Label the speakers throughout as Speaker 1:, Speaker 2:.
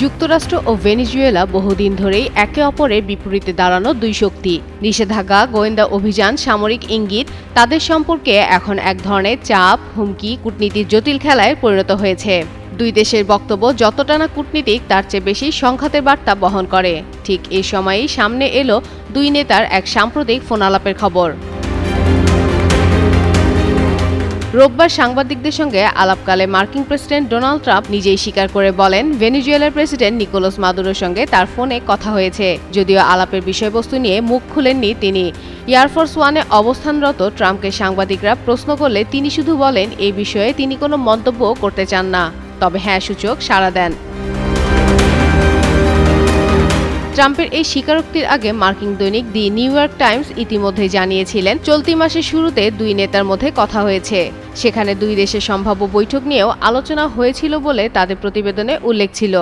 Speaker 1: যুক্তরাষ্ট্র ও ভেনিজুয়েলা বহুদিন ধরেই একে অপরের বিপরীতে দাঁড়ানো দুই শক্তি। নিষেধাজ্ঞা, গোয়েন্দা অভিযান, সামরিক ইঙ্গিত, তাদের সম্পর্কে এখন এক ধরনের চাপ, হুমকি, কূটনীতির জটিল খেলায় পরিণত হয়েছে। দুই দেশের বক্তব্য যতটা না কূটনীতিক, তার চেয়ে বেশি সংঘাতের বার্তা বহন করে। ঠিক এই সময়েই সামনে এলো দুই নেতার এক সাম্প্রতিক ফোনালাপের খবর। রোববার সাংবাদিকদের সঙ্গে আলাপকালে মার্কিন প্রেসিডেন্ট ডোনাল্ড ট্রাম্প নিজেই স্বীকার করে বলেন, ভেনিজুয়েলার প্রেসিডেন্ট নিকোলাস মাদুরোর সঙ্গে তার ফোনে কথা হয়েছে। যদিও আলাপের বিষয়বস্তু নিয়ে মুখ খুলেননি তিনি। এয়ারফোর্স ওয়ানে অবস্থানরত ট্রাম্পকে সাংবাদিকরা প্রশ্ন করলে তিনি শুধু বলেন এই বিষয়ে তিনি কোনো মন্তব্য করতে চান না। তবে হ্যাঁ সূচক সাড়া দেন। ট্রাম্পের এই স্বীকারোক্তির আগে মার্কিন দৈনিক দি নিউ ইয়র্ক টাইমস ইতিমধ্যে জানিয়েছিলেন, চলতি মাসের শুরুতে দুই নেতার মধ্যে কথা হয়েছে। সেখানে দুই দেশের সম্ভাব্য বৈঠক নিয়েও আলোচনা হয়েছিল বলে তাদের প্রতিবেদনে উল্লেখ ছিল।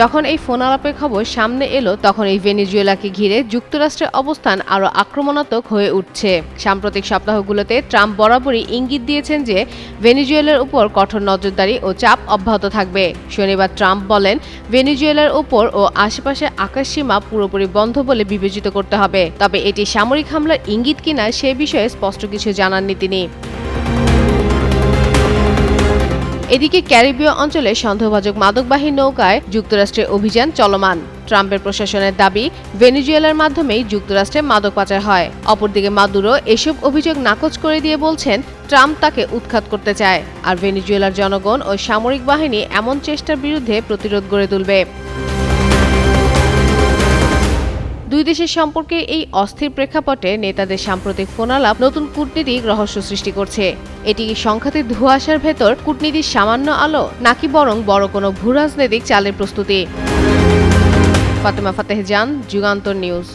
Speaker 1: যখন এই ফোন আলাপের খবর সামনে এলো, তখন এই ভেনেজুয়েলাকে ঘিরে যুক্তরাষ্ট্রের অবস্থান আরও আক্রমণাত্মক হয়ে উঠছে। সাম্প্রতিক সপ্তাহগুলোতে ট্রাম্প বরাবরই ইঙ্গিত দিয়েছেন যে, ভেনেজুয়েলার উপর কঠোর নজরদারি ও চাপ অব্যাহত থাকবে। শনিবার ট্রাম্প বলেন, ভেনেজুয়েলার উপর ও আশেপাশে আকাশসীমা পুরোপুরি বন্ধ বলে বিবেচিত করতে হবে। তবে এটি সামরিক হামলার ইঙ্গিত কিনা সে বিষয়ে স্পষ্ট কিছু জানাননি তিনি। এদিকে ক্যারিবীয় অঞ্চলে সন্দেহভাজক মাদকবাহী নৌকায় যুক্তরাষ্ট্রের অভিযান চলমান। ট্রাম্পের প্রশাসনের দাবি, ভেনিজুয়েলার মাধ্যমেই যুক্তরাষ্ট্রে মাদক পাচার হয়। অপরদিকে মাদুরো এসব অভিযোগ নাকচ করে দিয়ে বলছেন, ট্রাম্প তাকে উৎখাত করতে চায়। আর ভেনিজুয়েলার জনগণ ও সামরিক বাহিনী এমন চেষ্টার বিরুদ্ধে প্রতিরোধ গড়ে তুলবে। দুই দেশের সম্পর্কে এই অস্থির প্রেক্ষাপটে নেতাদের সাম্প্রতিক ফোনালাপ নতুন কূটনীতিক রহস্য সৃষ্টি করছে। এটি কি সংঘাতের ধোঁয়াশার ভেতর কূটনীতির সামান্য আলো, নাকি বরং বড় কোনো ভূরাজনৈতিক চালের প্রস্তুতি? ফাতেমা ফাতেহ জান, যুগান্তর নিউজ।